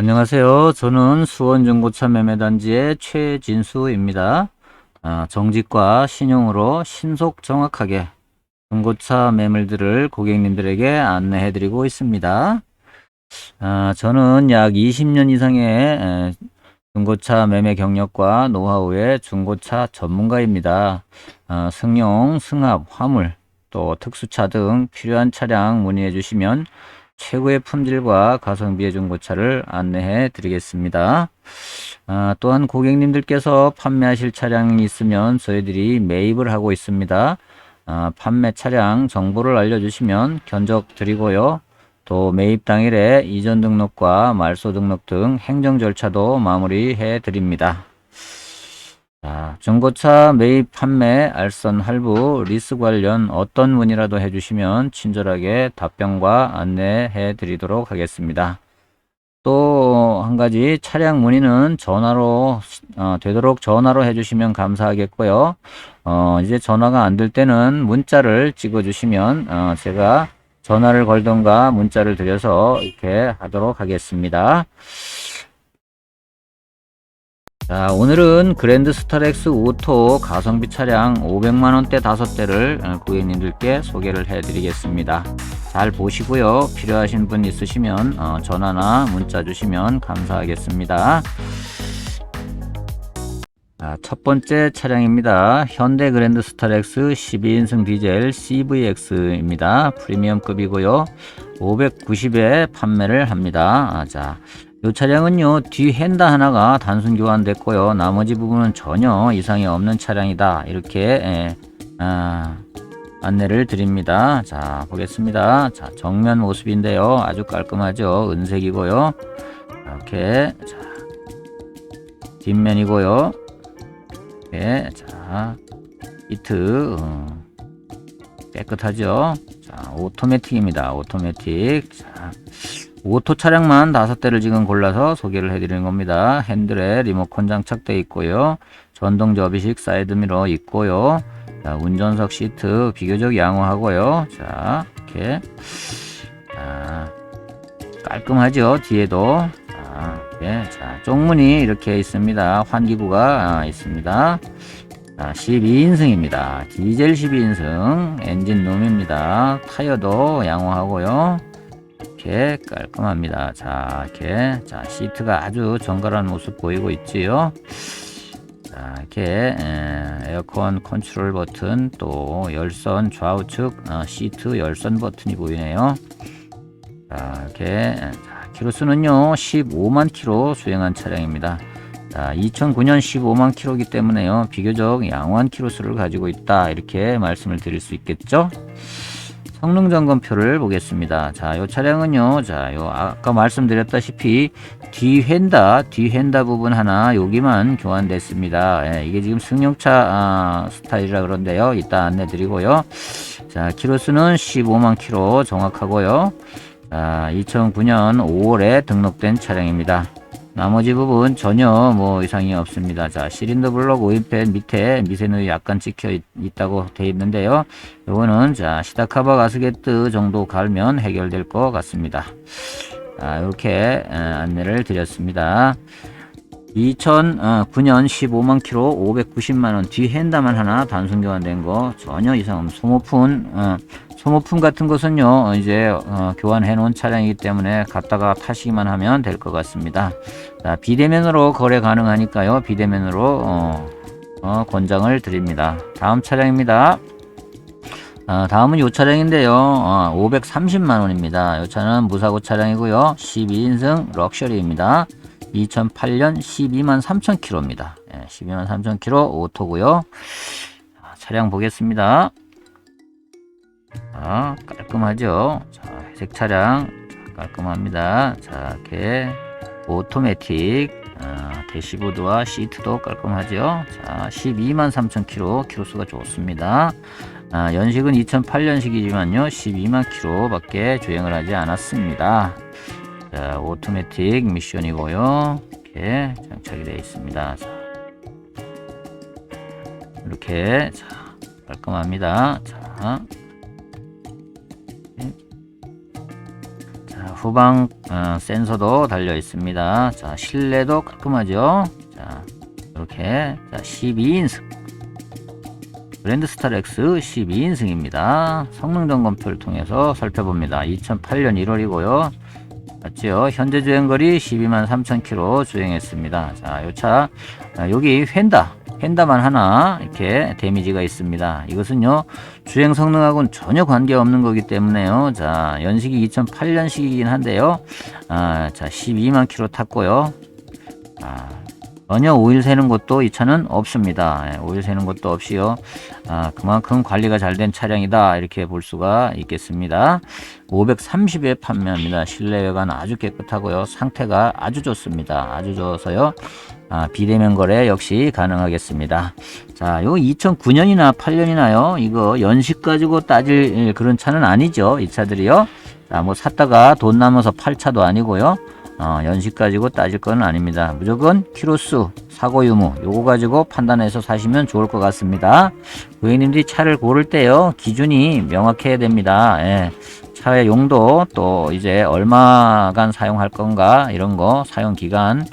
안녕하세요. 저는 수원중고차 매매단지의 최진수입니다. 아, 정직과 신용으로 신속 정확하게 중고차 매물들을 고객님들에게 안내해 드리고 있습니다. 아, 저는 약 20년 이상의 에, 중고차 매매 경력과 노하우의 중고차 전문가입니다. 아, 승용, 승합, 화물, 또 특수차 등 필요한 차량 문의해 주시면 최고의 품질과 가성비의 중고차를 안내해 드리겠습니다. 아, 또한 고객님들께서 판매하실 차량이 있으면 저희들이 매입을 하고 있습니다. 아, 판매 차량 정보를 알려주시면 견적 드리고요. 또 매입 당일에 이전 등록과 말소 등록 등 행정 절차도 마무리해 드립니다. 자, 중고차 매입 판매 알선 할부 리스 관련 어떤 문의라도 해주시면 친절하게 답변과 안내해 드리도록 하겠습니다. 또 한 가지 차량 문의는 전화로 어, 되도록 전화로 해주시면 감사하겠고요. 어, 이제 전화가 안 될 때는 문자를 찍어주시면 어, 제가 전화를 걸던가 문자를 드려서 이렇게 하도록 하겠습니다. 자, 오늘은 그랜드 스타렉스 오토 가성비 차량 500만원대 5대를 고객님들께 소개를 해드리겠습니다. 잘 보시고요. 필요하신 분 있으시면 어, 전화나 문자 주시면 감사하겠습니다. 자, 첫 번째 차량입니다. 현대 그랜드 스타렉스 12인승 디젤 CVX입니다. 프리미엄급이고요. 590에 판매를 합니다. 아, 자, 이 차량은요 뒤 핸다 하나가 단순 교환됐고요. 나머지 부분은 전혀 이상이 없는 차량이다. 이렇게 예, 아, 안내를 드립니다. 자 보겠습니다. 자 정면 모습인데요. 아주 깔끔하죠? 은색이고요. 이렇게 자 뒷면이고요. 네, 자 히트 어, 깨끗하죠? 자 오토매틱입니다. 오토매틱. 자 오토 차량만 다섯 대를 지금 골라서 소개를 해드리는 겁니다. 핸들에 리모컨 장착되어 있고요. 전동 접이식 사이드미러 있고요. 자, 운전석 시트 비교적 양호하고요. 자, 이렇게 자, 깔끔하죠. 뒤에도 자, 이렇게 자, 쪽문이 이렇게 있습니다. 환기구가 있습니다. 자, 12인승입니다. 디젤 12인승 엔진 룸입니다. 타이어도 양호하고요. 이렇게 깔끔합니다. 자, 이렇게 자 시트가 아주 정갈한 모습 보이고 있지요. 자, 이렇게 에어컨 컨트롤 버튼 또 열선 좌우측 어, 시트 열선 버튼이 보이네요. 자, 이렇게 자, 키로수는요 15만 키로 수행한 차량입니다. 자, 2009년 15만 키로기 때문에요 비교적 양호한 키로수를 가지고 있다 이렇게 말씀을 드릴 수 있겠죠. 성능 점검표를 보겠습니다. 자, 요 차량은요, 자, 요 아까 말씀드렸다시피 뒤 휀다, 뒤 휀다 부분 하나 여기만 교환됐습니다. 예, 이게 지금 승용차 아, 스타일이라 그런데요. 이따 안내 드리고요. 자, 키로수는 15만 키로 정확하고요. 자, 2009년 5월에 등록된 차량입니다. 나머지 부분 전혀 뭐 이상이 없습니다. 자, 시린더 블록 오일팬 밑에 미세누이 약간 찍혀 있, 다고 되어 있는데요. 요거는 자, 시다 카바 가스게트 정도 갈면 해결될 것 같습니다. 자, 이렇게 안내를 드렸습니다. 2009년 15만 키로 590만 원 뒤 핸다만 하나 단순 교환된 거 전혀 이상 소모품 어, 소모품 같은 것은요 이제 어, 교환해 놓은 차량이기 때문에 갖다가 타시기만 하면 될 것 같습니다. 자, 비대면으로 거래 가능하니까요 비대면으로 어, 어, 권장을 드립니다. 다음 차량입니다. 어, 다음은 이 차량인데요. 어, 530만 원입니다. 이 차는 무사고 차량이고요. 12인승 럭셔리입니다. 2008년 12만 3천 킬로입니다. 예, 12만 3천 킬로 오토고요. 자, 차량 보겠습니다. 자, 깔끔하죠. 자, 회색 차량 자, 깔끔합니다. 자, 이렇게 오토매틱 아, 대시보드와 시트도 깔끔하죠. 자, 12만 3천 킬로 키로수가 좋습니다. 아, 연식은 2008년식이지만요, 12만 킬로 밖에 주행을 하지 않았습니다. 자, 오토매틱 미션이고요. 이렇게 장착이 되어 있습니다. 자, 이렇게 자, 깔끔합니다. 자, 후방 어, 센서도 달려 있습니다. 자, 실내도 깔끔하죠. 자, 이렇게 자, 12인승 브랜드스타 렉스 12인승입니다. 성능 점검 표를 통해서 살펴봅니다. 2008년 1월이고요. 맞죠? 현재 주행거리 12만 3천 킬로 주행했습니다. 자, 요 차, 아, 여기 휀다, 휀다만 하나 이렇게 데미지가 있습니다. 이것은요, 주행 성능하고는 전혀 관계없는 거기 때문에요. 자, 연식이 2008년식이긴 한데요. 아, 자, 12만 킬로 탔고요. 아, 전혀 오일 새는 것도 이 차는 없습니다. 예, 오일 새는 것도 없이요. 아, 그만큼 관리가 잘 된 차량이다. 이렇게 볼 수가 있겠습니다. 530에 판매합니다. 실내 외관 아주 깨끗하고요. 상태가 아주 좋습니다. 아주 좋아서요. 아, 비대면 거래 역시 가능하겠습니다. 자, 요 2009년이나 8년이나요. 이거 연식 가지고 따질 그런 차는 아니죠. 이 차들이요. 자, 뭐 샀다가 돈 남아서 팔 차도 아니고요. 어, 연식 가지고 따질 건 아닙니다. 무조건 키로수, 사고 유무 요거 가지고 판단해서 사시면 좋을 것 같습니다. 고객님들이 차를 고를 때요 기준이 명확해야 됩니다. 예. 차의 용도 또 이제 얼마간 사용할 건가 이런 거 사용 기간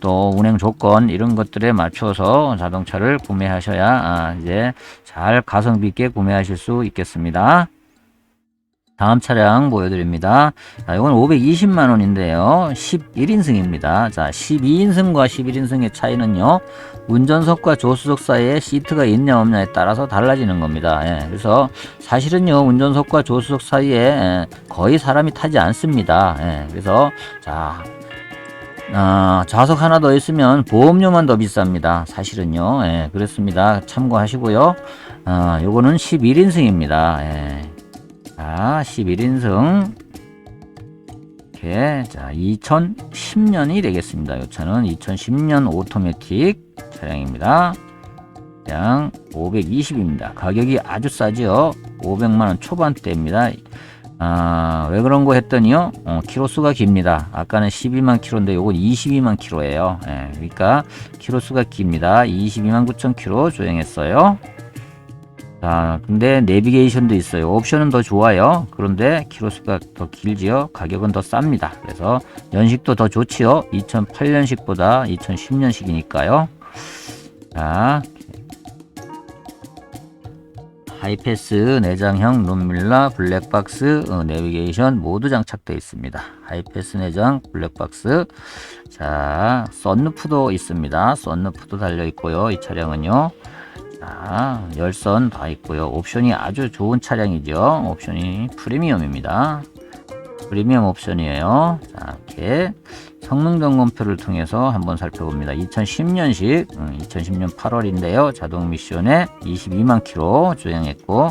또 운행 조건 이런 것들에 맞춰서 자동차를 구매하셔야 아, 이제 잘 가성비 있게 구매하실 수 있겠습니다. 다음 차량 보여드립니다. 자, 이건 520만 원인데요. 11인승입니다. 자, 12인승과 11인승의 차이는요. 운전석과 조수석 사이에 시트가 있냐 없냐에 따라서 달라지는 겁니다. 예, 그래서 사실은요. 운전석과 조수석 사이에 예, 거의 사람이 타지 않습니다. 예, 그래서 자, 아, 좌석 하나 더 있으면 보험료만 더 비쌉니다. 사실은요. 예, 그렇습니다. 참고하시고요. 아, 요거는 11인승입니다. 예. 자, 11인승. 이렇게, 자, 2010년이 되겠습니다. 이 차는 2010년 오토매틱 차량입니다. 그냥 520입니다. 가격이 아주 싸죠. 500만원 초반대입니다. 아, 왜 그런 거 했더니요, 어, 키로수가 깁니다. 아까는 12만 킬로인데 요건 22만 킬로예요. 예, 그러니까 키로수가 깁니다. 22만 9천 킬로 주행했어요. 자, 근데 내비게이션도 있어요. 옵션은 더 좋아요. 그런데 키로수가 더 길지요. 가격은 더 쌉니다. 그래서 연식도 더 좋지요. 2008년식보다 2010년식이니까요. 자, 하이패스 내장형 룸밀라 블랙박스 어, 내비게이션 모두 장착되어 있습니다. 하이패스 내장 블랙박스 자 썬루프도 있습니다. 썬루프도 달려 있고요. 이 차량은요. 자 열선 다 있고요. 옵션이 아주 좋은 차량이죠. 옵션이 프리미엄입니다. 프리미엄 옵션이에요. 자 이렇게 성능 점검표를 통해서 한번 살펴봅니다. 2010년식, 2010년 8월인데요. 자동 미션에 22만 킬로 주행했고,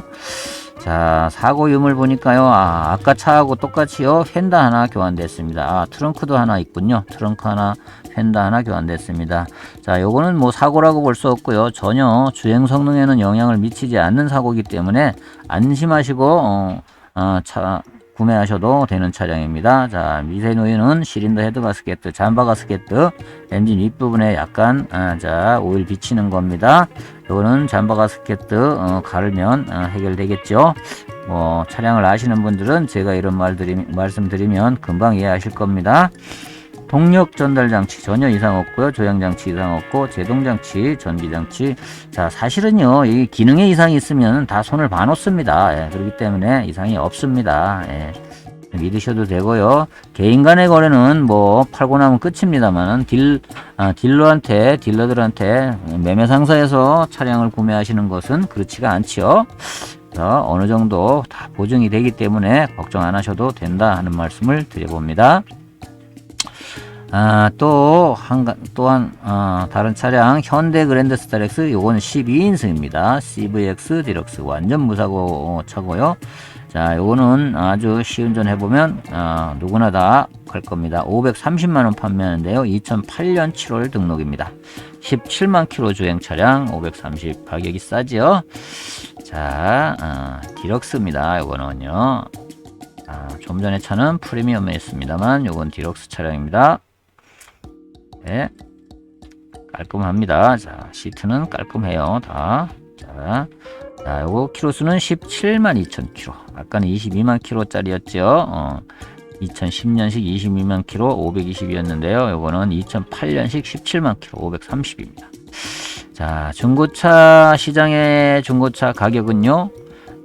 자, 사고 유물 보니까요. 아, 아까 차하고 똑같이요. 펜다 하나 교환됐습니다. 아, 트렁크도 하나 있군요. 트렁크 하나, 펜다 하나 교환됐습니다. 자, 요거는 뭐 사고라고 볼 수 없고요. 전혀 주행 성능에는 영향을 미치지 않는 사고이기 때문에 안심하시고, 어, 어, 차, 구매하셔도 되는 차량입니다. 자, 미세 노유는 시린더 헤드 가스켓, 잠바 가스켓, 엔진 윗부분에 약간 아, 자 오일 비치는 겁니다. 이거는 잠바 가스켓 어, 가르면 어, 해결되겠죠. 뭐 차량을 아시는 분들은 제가 이런 말 드리, 말씀드리면 금방 이해하실 겁니다. 동력 전달 장치 전혀 이상 없고요. 조향 장치 이상 없고 제동 장치, 전기 장치. 자, 사실은요. 이 기능에 이상이 있으면 다 손을 봐놓습니다. 예, 그렇기 때문에 이상이 없습니다. 예. 믿으셔도 되고요. 개인 간의 거래는 뭐 팔고 나면 끝입니다만은 딜 아, 딜러한테 딜러들한테 매매 상사에서 차량을 구매하시는 것은 그렇지가 않지요. 어느 정도 다 보증이 되기 때문에 걱정 안 하셔도 된다 하는 말씀을 드려봅니다. 아, 또, 한, 가- 또한, 어, 다른 차량, 현대 그랜드 스타렉스, 요거는 12인승입니다. CVX 디럭스, 완전 무사고 차고요. 자, 요거는 아주 시운전 해보면, 어, 누구나 다 갈 겁니다. 530만원 판매하는데요. 2008년 7월 등록입니다. 17만 킬로 주행 차량, 530 가격이 싸지요. 자, 어, 디럭스입니다. 요거는요. 아, 좀 전에 차는 프리미엄이었습니다만, 요건 디럭스 차량입니다. 네. 깔끔합니다. 자, 시트는 깔끔해요. 다. 자, 자, 요거 키로수는 17만 2천 킬로. 아까는 22만 킬로짜리였죠. 어, 2010년식 22만 킬로 520이었는데요. 요거는 2008년식 17만 킬로 530입니다. 자, 중고차 시장의 중고차 가격은요.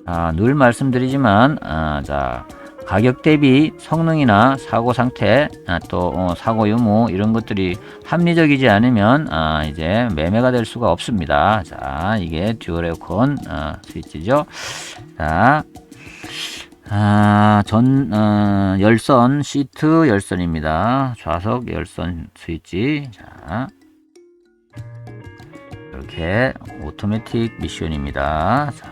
아, 늘 말씀드리지만 아, 자, 가격 대비 성능이나 사고 상태, 아, 또 어, 사고 유무 이런 것들이 합리적이지 않으면 아, 이제 매매가 될 수가 없습니다. 자, 이게 듀얼 에어컨 아, 스위치죠. 자, 아, 전 어, 열선 시트 열선입니다. 좌석 열선 스위치. 자, 이렇게 오토매틱 미션입니다. 자,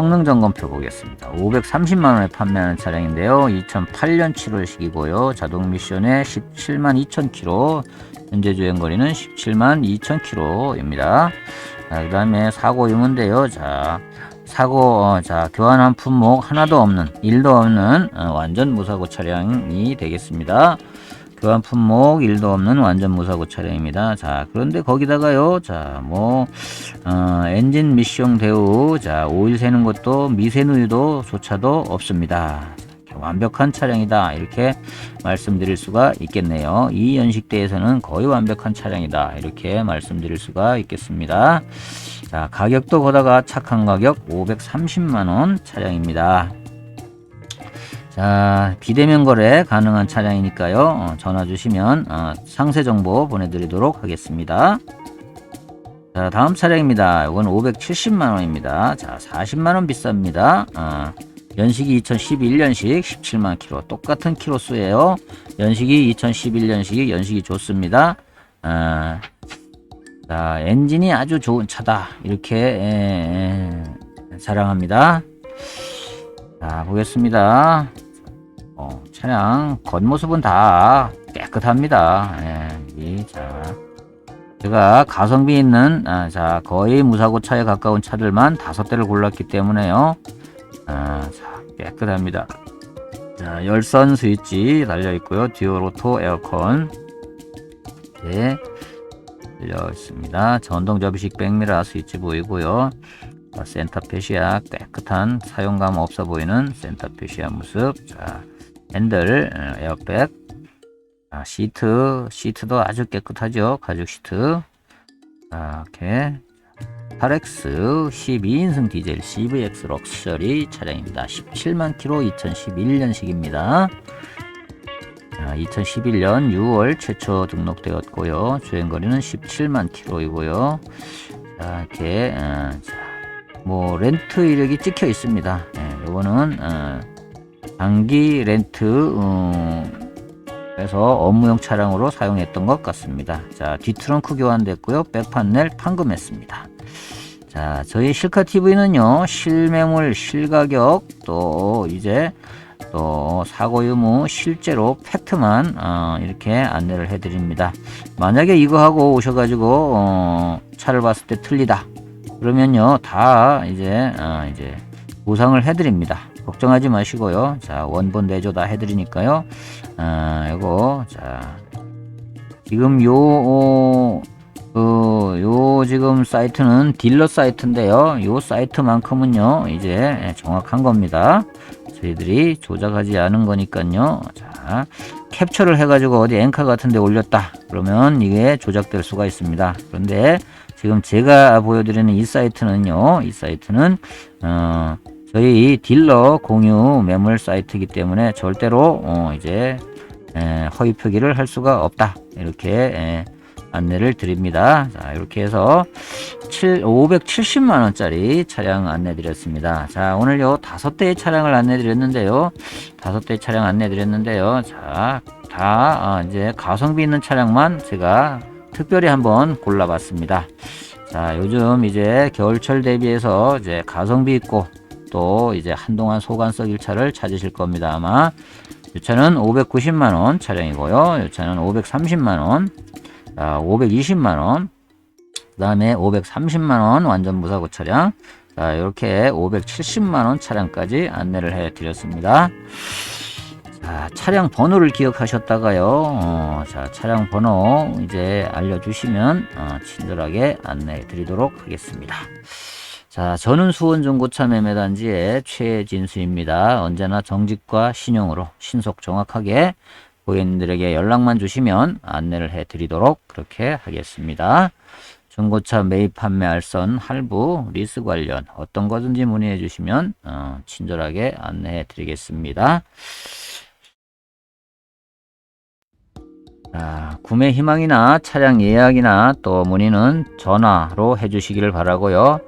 성능 점검표 보겠습니다. 530만 원에 판매하는 차량인데요. 2008년 7월식이고요. 자동 미션에 17만 2천 킬로, 현재 주행 거리는 17만 2천 킬로입니다. 자, 그 다음에 사고 유무인데요. 자, 사고 어, 자 교환한 품목 하나도 없는 일도 없는 어, 완전 무사고 차량이 되겠습니다. 교환 품목 일도 없는 완전 무사고 차량입니다. 자 그런데 거기다가요 자 뭐 어, 엔진 미션 대우 자 오일 새는 것도 미세누유도 조차도 없습니다. 완벽한 차량이다 이렇게 말씀드릴 수가 있겠네요. 이 연식대에서는 거의 완벽한 차량이다 이렇게 말씀드릴 수가 있겠습니다. 자, 가격도 거다가 착한 가격 530만원 차량입니다. 자, 비대면 거래 가능한 차량이니까요. 어, 전화 주시면 어, 상세 정보 보내드리도록 하겠습니다. 자, 다음 차량입니다. 이건 570만원입니다. 자, 40만원 비쌉니다. 어, 연식이 2011년식 17만 킬로 똑같은 키로수예요. 연식이 2011년식 연식이 좋습니다. 어, 자, 엔진이 아주 좋은 차다. 이렇게 에, 에, 자랑합니다. 자, 보겠습니다. 어, 차량 겉모습은 다 깨끗합니다. 예, 이, 자, 제가 가성비 있는 아, 자 거의 무사고 차에 가까운 차들만 다섯 대를 골랐기 때문에요. 아, 자, 깨끗합니다. 자, 열선 스위치 달려 있고요. 듀얼 오토 에어컨. 네. 열려 있습니다. 전동 접이식 백미라 스위치 보이고요. 자, 센터 표시야 깨끗한 사용감 없어 보이는 센터 표시야 모습. 자, 핸들 어, 에어백. 자, 시트 시트도 아주 깨끗하죠. 가죽 시트. 자, 이렇게 8X 12인승 디젤 CVX 럭셔리 차량입니다. 17만 킬로 2011년식입니다. 자, 2011년 6월 최초 등록되었고요. 주행거리는 17만 킬로이고요. 자, 이렇게 어, 자, 뭐 렌트 이력이 찍혀 있습니다. 예, 요거는 어, 장기 렌트 어, 그래서 업무용 차량으로 사용했던 것 같습니다. 자, 뒤트렁크 교환됐고요. 백판넬 판금했습니다. 자, 저희 실카 TV는요, 실매물, 실가격, 또 이제 또 사고 유무 실제로 팩트만 어, 이렇게 안내를 해드립니다. 만약에 이거 하고 오셔가지고 어, 차를 봤을 때 틀리다 그러면요 다 이제 어, 이제 보상을 해드립니다. 걱정하지 마시고요. 자 원본 내조 다 해드리니까요. 아 이거 자 지금 요 어, 그, 요 지금 사이트는 딜러 사이트인데요. 요 사이트만큼은요, 이제 정확한 겁니다. 저희들이 조작하지 않은 거니까요. 자, 캡처를 해가지고 어디 엔카 같은 데 올렸다. 그러면 이게 조작될 수가 있습니다. 그런데 지금 제가 보여드리는 이 사이트는요. 이 사이트는, 어, 저희 딜러 공유 매물 사이트이기 때문에 절대로, 어, 이제, 에, 허위 표기를 할 수가 없다. 이렇게, 에, 안내를 드립니다. 자, 이렇게 해서 7, 570만 원짜리 차량 안내 드렸습니다. 자, 오늘 요 다섯 대의 차량을 안내 드렸는데요. 다섯 대의 차량 안내 드렸는데요. 자, 다 어, 이제 가성비 있는 차량만 제가 특별히 한번 골라봤습니다. 자, 요즘 이제 겨울철 대비해서 이제 가성비 있고 또 이제 한동안 소관 썩일 차를 찾으실 겁니다. 아마 이 차는 590만 원 차량이고요. 이 차는 530만 원. 자, 520만원. 그 다음에 530만원 완전 무사고 차량. 자, 이렇게 570만원 차량까지 안내를 해 드렸습니다. 자, 차량 번호를 기억하셨다가요. 어, 자, 차량 번호 이제 알려주시면 어, 친절하게 안내해 드리도록 하겠습니다. 자, 저는 수원 중고차 매매단지의 최진수입니다. 언제나 정직과 신용으로 신속 정확하게 고객님들에게 연락만 주시면 안내를 해 드리도록 그렇게 하겠습니다. 중고차 매입 판매 알선 할부 리스 관련 어떤 거든지 문의해 주시면 어, 친절하게 안내해 드리겠습니다. 자, 구매 희망이나 차량 예약이나 또 문의는 전화로 해주시기를 바라고요.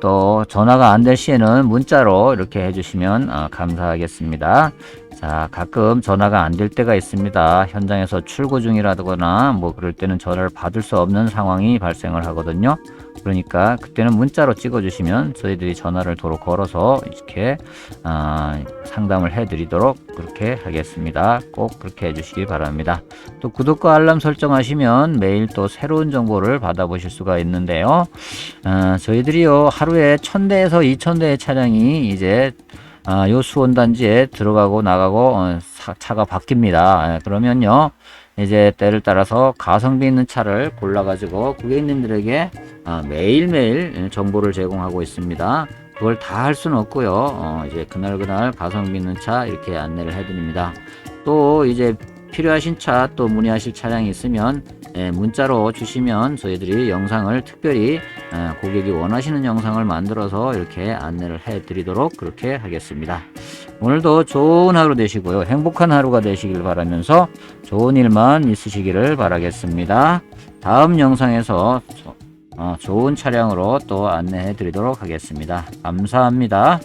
또 전화가 안 될 시에는 문자로 이렇게 해주시면 어, 감사하겠습니다. 자, 가끔 전화가 안 될 때가 있습니다. 현장에서 출고 중이라거나 뭐 그럴 때는 전화를 받을 수 없는 상황이 발생을 하거든요. 그러니까 그때는 문자로 찍어주시면 저희들이 전화를 도로 걸어서 이렇게 아, 상담을 해드리도록 그렇게 하겠습니다. 꼭 그렇게 해주시기 바랍니다. 또 구독과 알람 설정하시면 매일 또 새로운 정보를 받아보실 수가 있는데요. 아, 저희들이요 하루에 1000대에서 2000대의 차량이 이제 아, 요 수원 단지에 들어가고 나가고 어, 사- 차가 바뀝니다. 예, 그러면요 이제 때를 따라서 가성비 있는 차를 골라가지고 고객님들에게 아, 매일매일 정보를 제공하고 있습니다. 그걸 다 할 수는 없고요. 어, 이제 그날 그날 가성비 있는 차 이렇게 안내를 해드립니다. 또 이제 필요하신 차 또 문의하실 차량이 있으면 예, 문자로 주시면 저희들이 영상을 특별히 예, 고객이 원하시는 영상을 만들어서 이렇게 안내를 해드리도록 그렇게 하겠습니다. 오늘도 좋은 하루 되시고요. 행복한 하루가 되시길 바라면서 좋은 일만 있으시기를 바라겠습니다. 다음 영상에서 조- 어, 좋은 차량으로 또 안내해 드리도록 하겠습니다. 감사합니다.